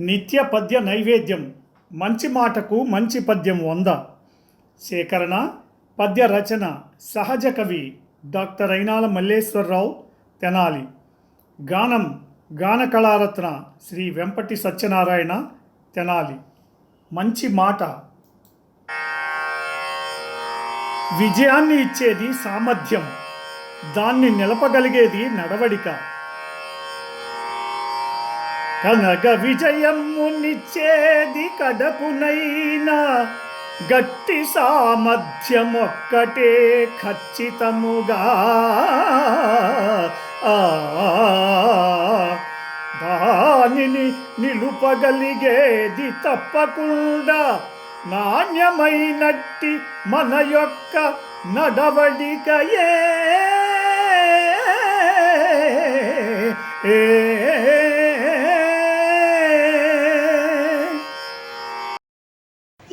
నిత్య పద్య నైవేద్యం. మంచి మాటకు మంచి పద్యం వంద. సేకరణ పద్య రచన సహజ కవి డాక్టర్ అయినాల మల్లేశ్వరరావు తెనాలి. గానం గాన కళారత్న శ్రీ వెంపటి సత్యనారాయణ తెనాలి. మంచి మాట. విజయాన్ని ఇచ్చేది సామర్థ్యం. దాన్ని నిలపగలిగేది నడవడిక. కనక విజయమునిచ్చేది కడపునైనా గట్టి సామర్థ్యమొక్కటే ఖచ్చితముగా. దానిని నిలుపగలిగేది తప్పకుండా నాణ్యమైనట్టి మన యొక్క నడవడికయే.